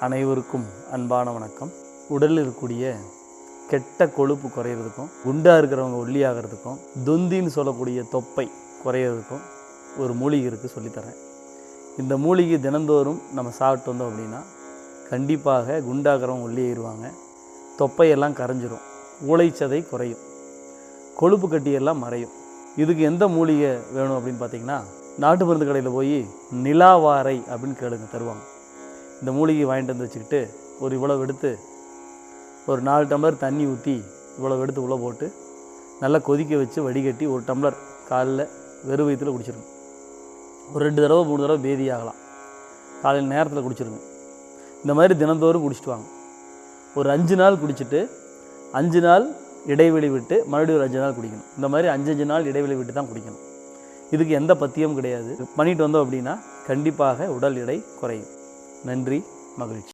அனைவருக்கும் அன்பான வணக்கம். உடலில் இருக்கக்கூடிய கெட்ட கொழுப்பு குறையிறதுக்கும் குண்டாக இருக்கிறவங்க ஒல்லியாகிறதுக்கும் துந்தின்னு சொல்லக்கூடிய தொப்பை குறையிறதுக்கும் ஒரு மூலிகை இருக்குது சொல்லித்தரேன். இந்த மூலிகை தினந்தோறும் நம்ம சாப்பிட்டு வந்தோம் அப்படின்னா கண்டிப்பாக குண்டாகிறவங்க ஒல்லியாயிருவாங்க. தொப்பையெல்லாம் கரைஞ்சிரும். உழைச்சதை குறையும். கொழுப்பு கட்டியெல்லாம் மறையும். இதுக்கு எந்த மூலிகை வேணும் அப்படின்னு பார்த்தீங்கன்னா நாட்டு மருந்து கடையில் போய் நிலாவாரை அப்படின்னு கேளுங்க தருவாங்க. இந்த மூலிகை வாங்கிட்டு வந்து வச்சுக்கிட்டு ஒரு இவ்வளவு எடுத்து ஒரு நாலு டம்ளர் தண்ணி ஊற்றி இவ்வளவு எடுத்து உள்ளே போட்டு நல்லா கொதிக்க வச்சு வடிகட்டி ஒரு டம்ளர் காலைல வெறும் வயிற்றுல குடிச்சிருங்க. ஒரு ரெண்டு தடவை மூணு தடவை பேதி ஆகலாம். காலையில் நேரத்தில் குடிச்சிருங்க. இந்த மாதிரி தினந்தோறும் குடிச்சிட்டு வாங்க. ஒரு அஞ்சு நாள் குடிச்சிட்டு அஞ்சு நாள் இடைவெளி விட்டு மறுபடியும் ஒரு அஞ்சு நாள் குடிக்கணும். இந்த மாதிரி அஞ்சு அஞ்சு நாள் இடைவெளி விட்டு தான் குடிக்கணும். இதுக்கு எந்த பத்தியமும் கிடையாது. பண்ணிட்டு வந்தோம் அப்படின்னா கண்டிப்பாக உடல் எடை குறையும். நன்றி மகிழ்ச்சி.